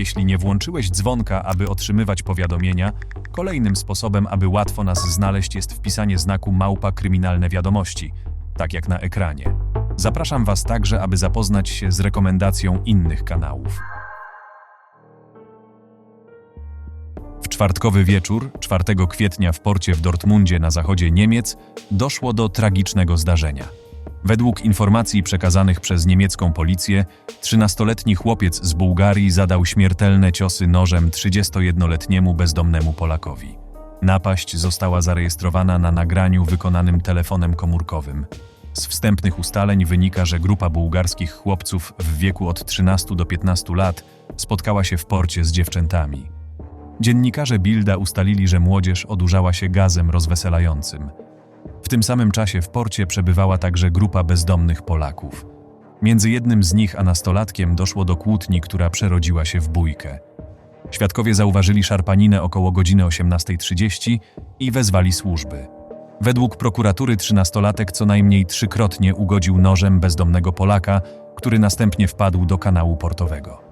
Jeśli nie włączyłeś dzwonka, aby otrzymywać powiadomienia, kolejnym sposobem, aby łatwo nas znaleźć jest wpisanie znaku małpa kryminalne wiadomości, tak jak na ekranie. Zapraszam Was także, aby zapoznać się z rekomendacją innych kanałów. W czwartkowy wieczór, 4 kwietnia w porcie w Dortmundzie na zachodzie Niemiec, doszło do tragicznego zdarzenia. Według informacji przekazanych przez niemiecką policję, 13-letni chłopiec z Bułgarii zadał śmiertelne ciosy nożem 31-letniemu bezdomnemu Polakowi. Napaść została zarejestrowana na nagraniu wykonanym telefonem komórkowym. Z wstępnych ustaleń wynika, że grupa bułgarskich chłopców w wieku od 13 do 15 lat spotkała się w porcie z dziewczętami. Dziennikarze Bilda ustalili, że młodzież odurzała się gazem rozweselającym. Tym samym czasie w porcie przebywała także grupa bezdomnych Polaków. Między jednym z nich a nastolatkiem doszło do kłótni, która przerodziła się w bójkę. Świadkowie zauważyli szarpaninę około godziny 18.30 i wezwali służby. Według prokuratury trzynastolatek co najmniej trzykrotnie ugodził nożem bezdomnego Polaka, który następnie wpadł do kanału portowego.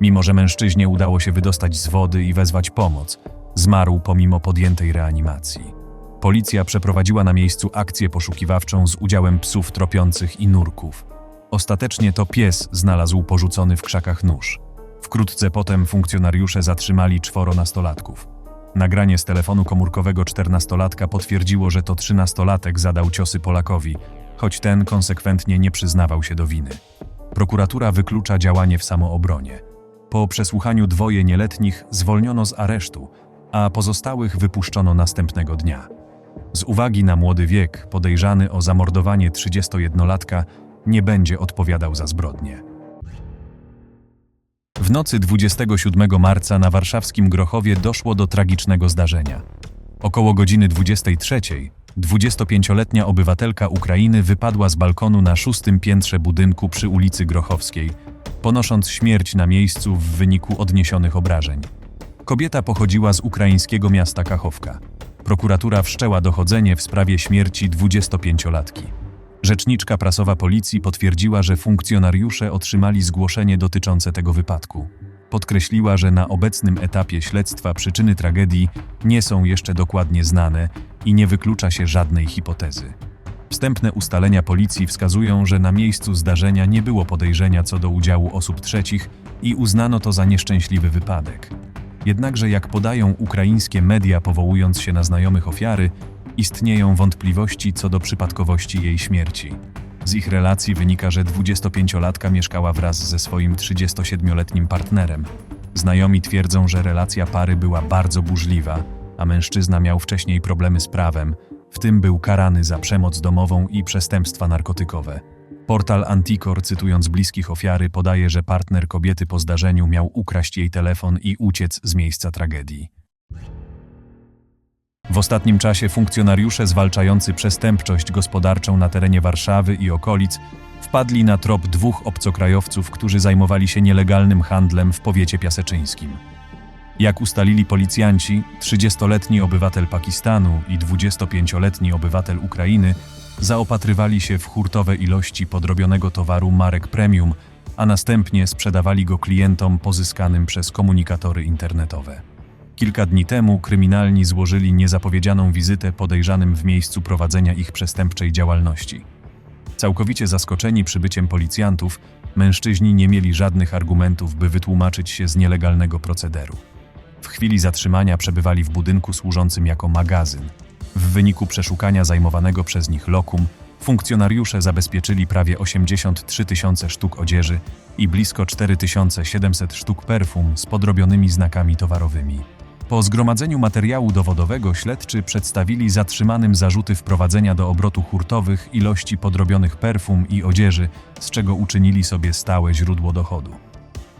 Mimo, że mężczyźnie udało się wydostać z wody i wezwać pomoc, zmarł pomimo podjętej reanimacji. Policja przeprowadziła na miejscu akcję poszukiwawczą z udziałem psów tropiących i nurków. Ostatecznie to pies znalazł porzucony w krzakach nóż. Wkrótce potem funkcjonariusze zatrzymali czworo nastolatków. Nagranie z telefonu komórkowego czternastolatka potwierdziło, że to trzynastolatek zadał ciosy Polakowi, choć ten konsekwentnie nie przyznawał się do winy. Prokuratura wyklucza działanie w samoobronie. Po przesłuchaniu dwoje nieletnich zwolniono z aresztu, a pozostałych wypuszczono następnego dnia. Z uwagi na młody wiek, podejrzany o zamordowanie 31-latka nie będzie odpowiadał za zbrodnie. W nocy 27 marca na warszawskim Grochowie doszło do tragicznego zdarzenia. Około godziny 23 25-letnia obywatelka Ukrainy wypadła z balkonu na szóstym piętrze budynku przy ulicy Grochowskiej, ponosząc śmierć na miejscu w wyniku odniesionych obrażeń. Kobieta pochodziła z ukraińskiego miasta Kachowka. Prokuratura wszczęła dochodzenie w sprawie śmierci 25-latki. Rzeczniczka prasowa policji potwierdziła, że funkcjonariusze otrzymali zgłoszenie dotyczące tego wypadku. Podkreśliła, że na obecnym etapie śledztwa przyczyny tragedii nie są jeszcze dokładnie znane i nie wyklucza się żadnej hipotezy. Wstępne ustalenia policji wskazują, że na miejscu zdarzenia nie było podejrzenia co do udziału osób trzecich i uznano to za nieszczęśliwy wypadek. Jednakże, jak podają ukraińskie media, powołując się na znajomych ofiary, istnieją wątpliwości co do przypadkowości jej śmierci. Z ich relacji wynika, że 25-latka mieszkała wraz ze swoim 37-letnim partnerem. Znajomi twierdzą, że relacja pary była bardzo burzliwa, a mężczyzna miał wcześniej problemy z prawem, w tym był karany za przemoc domową i przestępstwa narkotykowe. Portal Anticor, cytując bliskich ofiary, podaje, że partner kobiety po zdarzeniu miał ukraść jej telefon i uciec z miejsca tragedii. W ostatnim czasie funkcjonariusze zwalczający przestępczość gospodarczą na terenie Warszawy i okolic wpadli na trop dwóch obcokrajowców, którzy zajmowali się nielegalnym handlem w powiecie piaseczyńskim. Jak ustalili policjanci, 30-letni obywatel Pakistanu i 25-letni obywatel Ukrainy zaopatrywali się w hurtowe ilości podrobionego towaru marek premium, a następnie sprzedawali go klientom pozyskanym przez komunikatory internetowe. Kilka dni temu kryminalni złożyli niezapowiedzianą wizytę podejrzanym w miejscu prowadzenia ich przestępczej działalności. Całkowicie zaskoczeni przybyciem policjantów, mężczyźni nie mieli żadnych argumentów, by wytłumaczyć się z nielegalnego procederu. W chwili zatrzymania przebywali w budynku służącym jako magazyn. W wyniku przeszukania zajmowanego przez nich lokum, funkcjonariusze zabezpieczyli prawie 83 tysiące sztuk odzieży i blisko 4700 sztuk perfum z podrobionymi znakami towarowymi. Po zgromadzeniu materiału dowodowego śledczy przedstawili zatrzymanym zarzuty wprowadzenia do obrotu hurtowych ilości podrobionych perfum i odzieży, z czego uczynili sobie stałe źródło dochodu.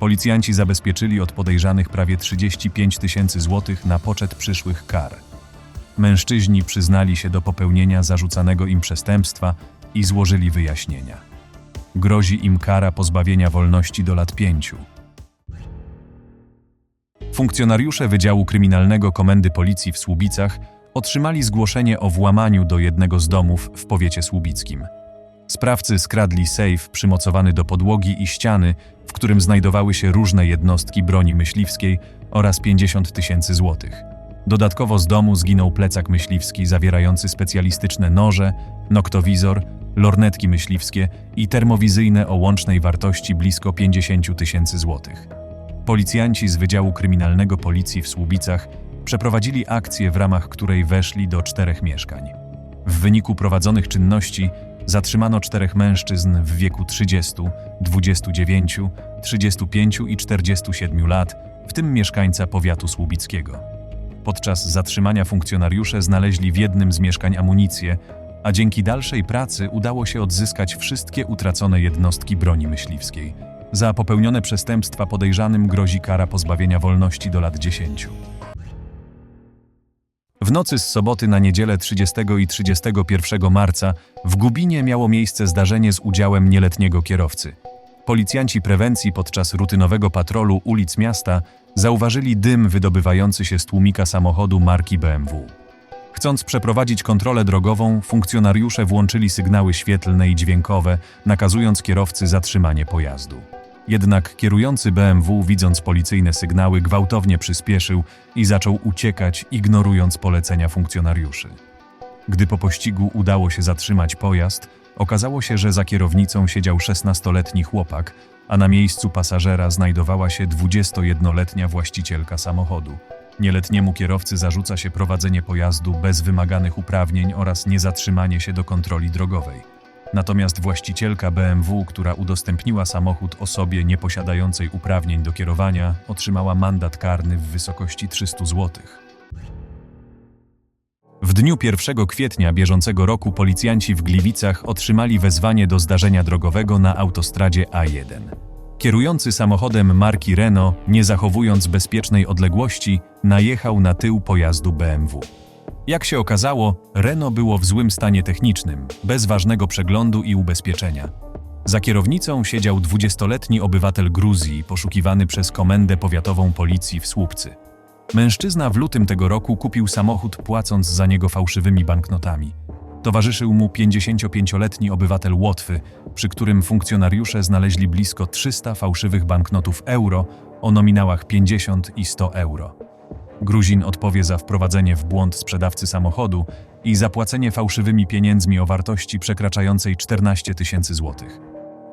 Policjanci zabezpieczyli od podejrzanych prawie 35 tysięcy złotych na poczet przyszłych kar. Mężczyźni przyznali się do popełnienia zarzucanego im przestępstwa i złożyli wyjaśnienia. Grozi im kara pozbawienia wolności do lat pięciu. Funkcjonariusze Wydziału Kryminalnego Komendy Policji w Słubicach otrzymali zgłoszenie o włamaniu do jednego z domów w powiecie słubickim. Sprawcy skradli sejf przymocowany do podłogi i ściany, w którym znajdowały się różne jednostki broni myśliwskiej oraz 50 tysięcy złotych. Dodatkowo z domu zginął plecak myśliwski zawierający specjalistyczne noże, noktowizor, lornetki myśliwskie i termowizyjne o łącznej wartości blisko 50 tysięcy złotych. Policjanci z Wydziału Kryminalnego Policji w Słubicach przeprowadzili akcję, w ramach której weszli do czterech mieszkań. W wyniku prowadzonych czynności zatrzymano czterech mężczyzn w wieku 30, 29, 35 i 47 lat, w tym mieszkańca powiatu słubickiego. Podczas zatrzymania funkcjonariusze znaleźli w jednym z mieszkań amunicję, a dzięki dalszej pracy udało się odzyskać wszystkie utracone jednostki broni myśliwskiej. Za popełnione przestępstwa podejrzanym grozi kara pozbawienia wolności do lat 10. W nocy z soboty na niedzielę 30 i 31 marca w Gubinie miało miejsce zdarzenie z udziałem nieletniego kierowcy. Policjanci prewencji podczas rutynowego patrolu ulic miasta zauważyli dym wydobywający się z tłumika samochodu marki BMW. Chcąc przeprowadzić kontrolę drogową, funkcjonariusze włączyli sygnały świetlne i dźwiękowe, nakazując kierowcy zatrzymanie pojazdu. Jednak kierujący BMW, widząc policyjne sygnały, gwałtownie przyspieszył i zaczął uciekać, ignorując polecenia funkcjonariuszy. Gdy po pościgu udało się zatrzymać pojazd, okazało się, że za kierownicą siedział 16-letni chłopak, a na miejscu pasażera znajdowała się 21-letnia właścicielka samochodu. Nieletniemu kierowcy zarzuca się prowadzenie pojazdu bez wymaganych uprawnień oraz niezatrzymanie się do kontroli drogowej. Natomiast właścicielka BMW, która udostępniła samochód osobie nieposiadającej uprawnień do kierowania, otrzymała mandat karny w wysokości 300 zł. W dniu 1 kwietnia bieżącego roku policjanci w Gliwicach otrzymali wezwanie do zdarzenia drogowego na autostradzie A1. Kierujący samochodem marki Renault, nie zachowując bezpiecznej odległości, najechał na tył pojazdu BMW. Jak się okazało, Renault było w złym stanie technicznym, bez ważnego przeglądu i ubezpieczenia. Za kierownicą siedział 20-letni obywatel Gruzji, poszukiwany przez Komendę Powiatową Policji w Słupcy. Mężczyzna w lutym tego roku kupił samochód, płacąc za niego fałszywymi banknotami. Towarzyszył mu 55-letni obywatel Łotwy, przy którym funkcjonariusze znaleźli blisko 300 fałszywych banknotów euro o nominałach 50 i 100 euro. Gruzin odpowie za wprowadzenie w błąd sprzedawcy samochodu i zapłacenie fałszywymi pieniędzmi o wartości przekraczającej 14 tysięcy złotych.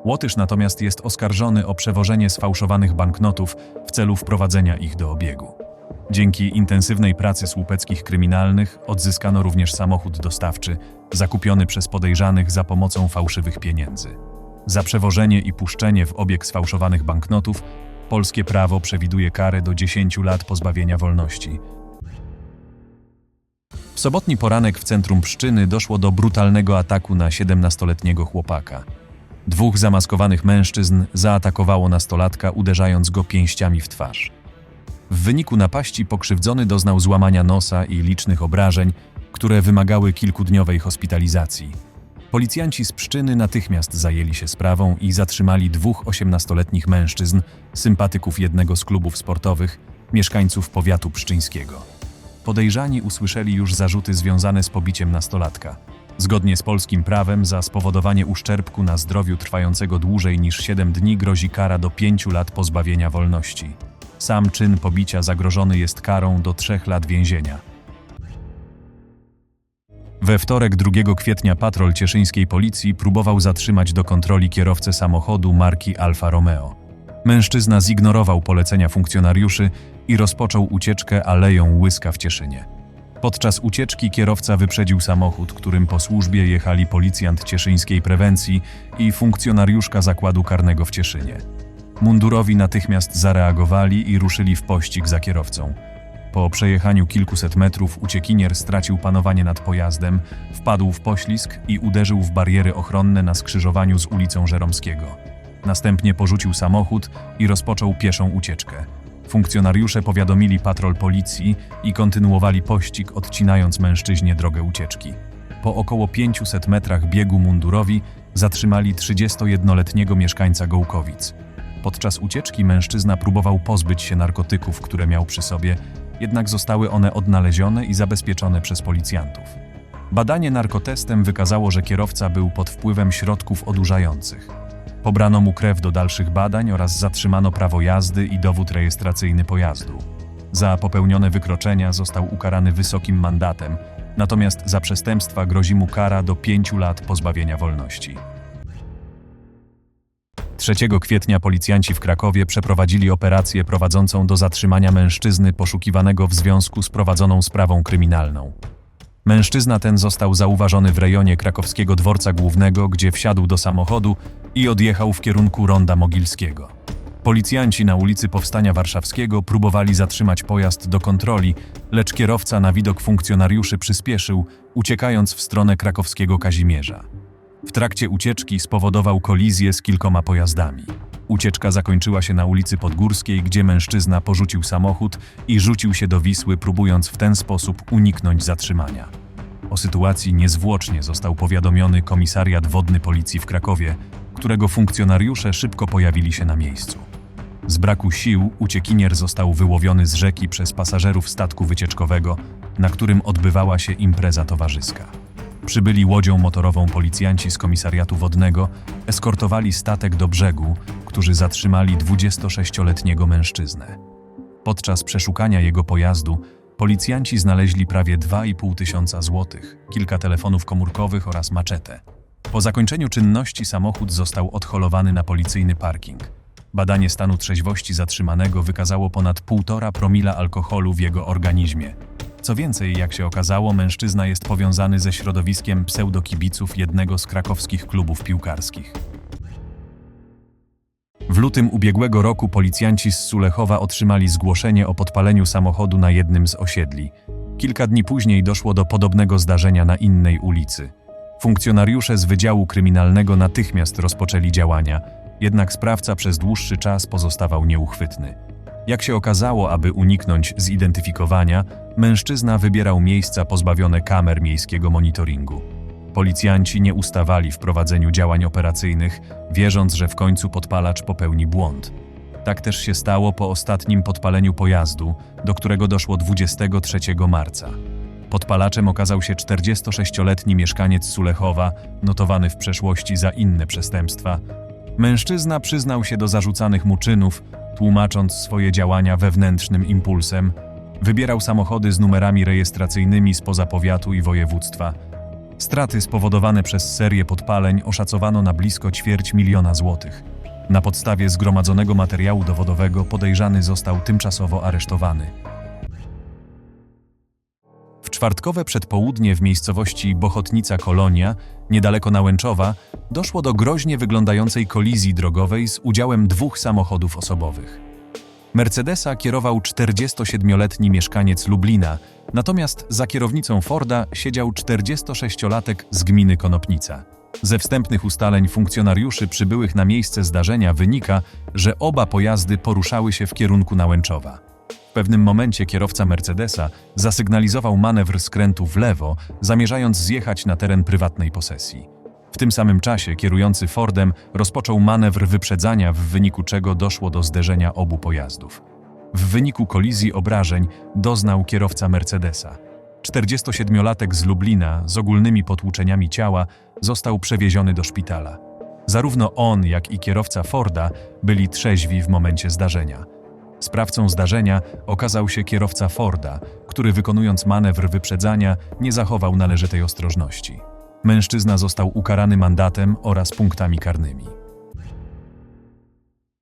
Łotysz natomiast jest oskarżony o przewożenie sfałszowanych banknotów w celu wprowadzenia ich do obiegu. Dzięki intensywnej pracy słupeckich kryminalnych odzyskano również samochód dostawczy, zakupiony przez podejrzanych za pomocą fałszywych pieniędzy. Za przewożenie i puszczenie w obieg sfałszowanych banknotów polskie prawo przewiduje karę do 10 lat pozbawienia wolności. W sobotni poranek w centrum Pszczyny doszło do brutalnego ataku na 17-letniego chłopaka. Dwóch zamaskowanych mężczyzn zaatakowało nastolatka, uderzając go pięściami w twarz. W wyniku napaści pokrzywdzony doznał złamania nosa i licznych obrażeń, które wymagały kilkudniowej hospitalizacji. Policjanci z Pszczyny natychmiast zajęli się sprawą i zatrzymali dwóch osiemnastoletnich mężczyzn, sympatyków jednego z klubów sportowych, mieszkańców powiatu pszczyńskiego. Podejrzani usłyszeli już zarzuty związane z pobiciem nastolatka. Zgodnie z polskim prawem za spowodowanie uszczerbku na zdrowiu trwającego dłużej niż 7 dni grozi kara do 5 lat pozbawienia wolności. Sam czyn pobicia zagrożony jest karą do 3 lat więzienia. We wtorek 2 kwietnia patrol cieszyńskiej policji próbował zatrzymać do kontroli kierowcę samochodu marki Alfa Romeo. Mężczyzna zignorował polecenia funkcjonariuszy i rozpoczął ucieczkę aleją Łyska w Cieszynie. Podczas ucieczki kierowca wyprzedził samochód, którym po służbie jechali policjant cieszyńskiej prewencji i funkcjonariuszka zakładu karnego w Cieszynie. Mundurowi natychmiast zareagowali i ruszyli w pościg za kierowcą. Po przejechaniu kilkuset metrów uciekinier stracił panowanie nad pojazdem, wpadł w poślizg i uderzył w bariery ochronne na skrzyżowaniu z ulicą Żeromskiego. Następnie porzucił samochód i rozpoczął pieszą ucieczkę. Funkcjonariusze powiadomili patrol policji i kontynuowali pościg, odcinając mężczyźnie drogę ucieczki. Po około 500 metrach biegu mundurowi zatrzymali 31-letniego mieszkańca Gołkowic. Podczas ucieczki mężczyzna próbował pozbyć się narkotyków, które miał przy sobie, jednak zostały one odnalezione i zabezpieczone przez policjantów. Badanie narkotestem wykazało, że kierowca był pod wpływem środków odurzających. Pobrano mu krew do dalszych badań oraz zatrzymano prawo jazdy i dowód rejestracyjny pojazdu. Za popełnione wykroczenia został ukarany wysokim mandatem, natomiast za przestępstwa grozi mu kara do pięciu lat pozbawienia wolności. 3 kwietnia policjanci w Krakowie przeprowadzili operację prowadzącą do zatrzymania mężczyzny poszukiwanego w związku z prowadzoną sprawą kryminalną. Mężczyzna ten został zauważony w rejonie krakowskiego dworca głównego, gdzie wsiadł do samochodu i odjechał w kierunku Ronda Mogilskiego. Policjanci na ulicy Powstania Warszawskiego próbowali zatrzymać pojazd do kontroli, lecz kierowca na widok funkcjonariuszy przyspieszył, uciekając w stronę krakowskiego Kazimierza. W trakcie ucieczki spowodował kolizję z kilkoma pojazdami. Ucieczka zakończyła się na ulicy Podgórskiej, gdzie mężczyzna porzucił samochód i rzucił się do Wisły, próbując w ten sposób uniknąć zatrzymania. O sytuacji niezwłocznie został powiadomiony komisariat wodny policji w Krakowie, którego funkcjonariusze szybko pojawili się na miejscu. Z braku sił uciekinier został wyłowiony z rzeki przez pasażerów statku wycieczkowego, na którym odbywała się impreza towarzyska. Przybyli łodzią motorową policjanci z komisariatu wodnego eskortowali statek do brzegu, którzy zatrzymali 26-letniego mężczyznę. Podczas przeszukania jego pojazdu policjanci znaleźli prawie 2,5 tysiąca złotych, kilka telefonów komórkowych oraz maczetę. Po zakończeniu czynności samochód został odholowany na policyjny parking. Badanie stanu trzeźwości zatrzymanego wykazało ponad 1,5 promila alkoholu w jego organizmie. Co więcej, jak się okazało, mężczyzna jest powiązany ze środowiskiem pseudokibiców jednego z krakowskich klubów piłkarskich. W lutym ubiegłego roku policjanci z Sulechowa otrzymali zgłoszenie o podpaleniu samochodu na jednym z osiedli. Kilka dni później doszło do podobnego zdarzenia na innej ulicy. Funkcjonariusze z Wydziału Kryminalnego natychmiast rozpoczęli działania, jednak sprawca przez dłuższy czas pozostawał nieuchwytny. Jak się okazało, aby uniknąć zidentyfikowania, mężczyzna wybierał miejsca pozbawione kamer miejskiego monitoringu. Policjanci nie ustawali w prowadzeniu działań operacyjnych, wierząc, że w końcu podpalacz popełni błąd. Tak też się stało po ostatnim podpaleniu pojazdu, do którego doszło 23 marca. Podpalaczem okazał się 46-letni mieszkaniec Sulechowa, notowany w przeszłości za inne przestępstwa. Mężczyzna przyznał się do zarzucanych mu czynów, tłumacząc swoje działania wewnętrznym impulsem. Wybierał samochody z numerami rejestracyjnymi spoza powiatu i województwa. Straty spowodowane przez serię podpaleń oszacowano na blisko ćwierć miliona złotych. Na podstawie zgromadzonego materiału dowodowego podejrzany został tymczasowo aresztowany. Czwartkowe przedpołudnie w miejscowości Bochotnica Kolonia, niedaleko Nałęczowa, doszło do groźnie wyglądającej kolizji drogowej z udziałem dwóch samochodów osobowych. Mercedesa kierował 47-letni mieszkaniec Lublina, natomiast za kierownicą Forda siedział 46-latek z gminy Konopnica. Ze wstępnych ustaleń funkcjonariuszy przybyłych na miejsce zdarzenia wynika, że oba pojazdy poruszały się w kierunku Nałęczowa. Pewnym momencie kierowca Mercedesa zasygnalizował manewr skrętu w lewo, zamierzając zjechać na teren prywatnej posesji. W tym samym czasie kierujący Fordem rozpoczął manewr wyprzedzania, w wyniku czego doszło do zderzenia obu pojazdów. W wyniku kolizji obrażeń doznał kierowca Mercedesa. 47-latek z Lublina z ogólnymi potłuczeniami ciała został przewieziony do szpitala. Zarówno on, jak i kierowca Forda byli trzeźwi w momencie zdarzenia. Sprawcą zdarzenia okazał się kierowca Forda, który wykonując manewr wyprzedzania nie zachował należytej ostrożności. Mężczyzna został ukarany mandatem oraz punktami karnymi.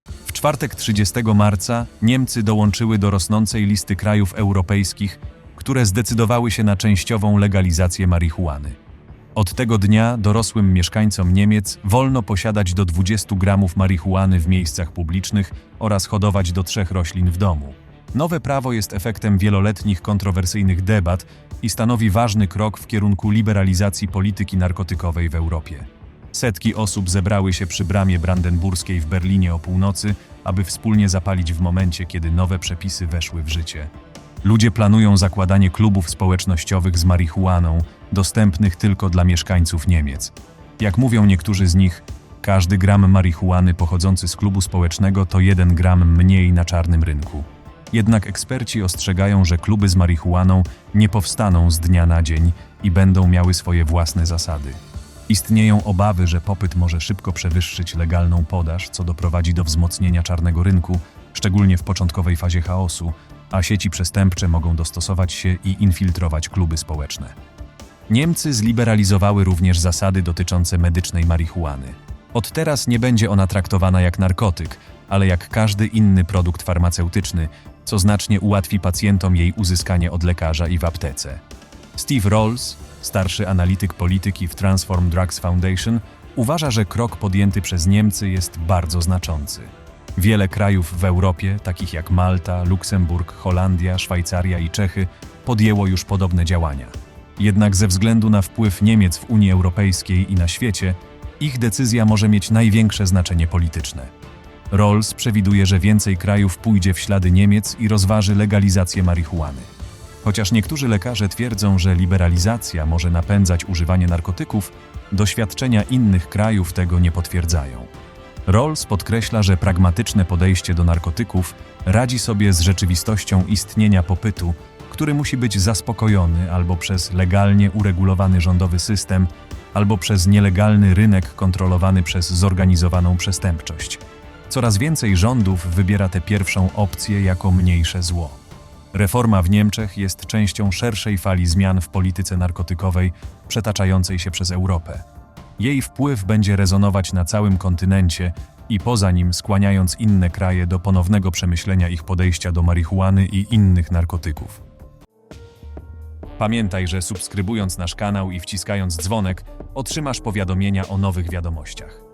W czwartek 30 marca Niemcy dołączyły do rosnącej listy krajów europejskich, które zdecydowały się na częściową legalizację marihuany. Od tego dnia dorosłym mieszkańcom Niemiec wolno posiadać do 20 gramów marihuany w miejscach publicznych oraz hodować do trzech roślin w domu. Nowe prawo jest efektem wieloletnich kontrowersyjnych debat i stanowi ważny krok w kierunku liberalizacji polityki narkotykowej w Europie. Setki osób zebrały się przy bramie brandenburskiej w Berlinie o północy, aby wspólnie zapalić w momencie, kiedy nowe przepisy weszły w życie. Ludzie planują zakładanie klubów społecznościowych z marihuaną, dostępnych tylko dla mieszkańców Niemiec. Jak mówią niektórzy z nich, każdy gram marihuany pochodzący z klubu społecznego to jeden gram mniej na czarnym rynku. Jednak eksperci ostrzegają, że kluby z marihuaną nie powstaną z dnia na dzień i będą miały swoje własne zasady. Istnieją obawy, że popyt może szybko przewyższyć legalną podaż, co doprowadzi do wzmocnienia czarnego rynku, szczególnie w początkowej fazie chaosu, a sieci przestępcze mogą dostosować się i infiltrować kluby społeczne. Niemcy zliberalizowały również zasady dotyczące medycznej marihuany. Od teraz nie będzie ona traktowana jak narkotyk, ale jak każdy inny produkt farmaceutyczny, co znacznie ułatwi pacjentom jej uzyskanie od lekarza i w aptece. Steve Rolls, starszy analityk polityki w Transform Drugs Foundation, uważa, że krok podjęty przez Niemcy jest bardzo znaczący. Wiele krajów w Europie, takich jak Malta, Luksemburg, Holandia, Szwajcaria i Czechy, podjęło już podobne działania. Jednak ze względu na wpływ Niemiec w Unii Europejskiej i na świecie, ich decyzja może mieć największe znaczenie polityczne. Rolls przewiduje, że więcej krajów pójdzie w ślady Niemiec i rozważy legalizację marihuany. Chociaż niektórzy lekarze twierdzą, że liberalizacja może napędzać używanie narkotyków, doświadczenia innych krajów tego nie potwierdzają. Rolls podkreśla, że pragmatyczne podejście do narkotyków radzi sobie z rzeczywistością istnienia popytu, który musi być zaspokojony albo przez legalnie uregulowany rządowy system, albo przez nielegalny rynek kontrolowany przez zorganizowaną przestępczość. Coraz więcej rządów wybiera tę pierwszą opcję jako mniejsze zło. Reforma w Niemczech jest częścią szerszej fali zmian w polityce narkotykowej przetaczającej się przez Europę. Jej wpływ będzie rezonować na całym kontynencie i poza nim skłaniając inne kraje do ponownego przemyślenia ich podejścia do marihuany i innych narkotyków. Pamiętaj, że subskrybując nasz kanał i wciskając dzwonek, otrzymasz powiadomienia o nowych wiadomościach.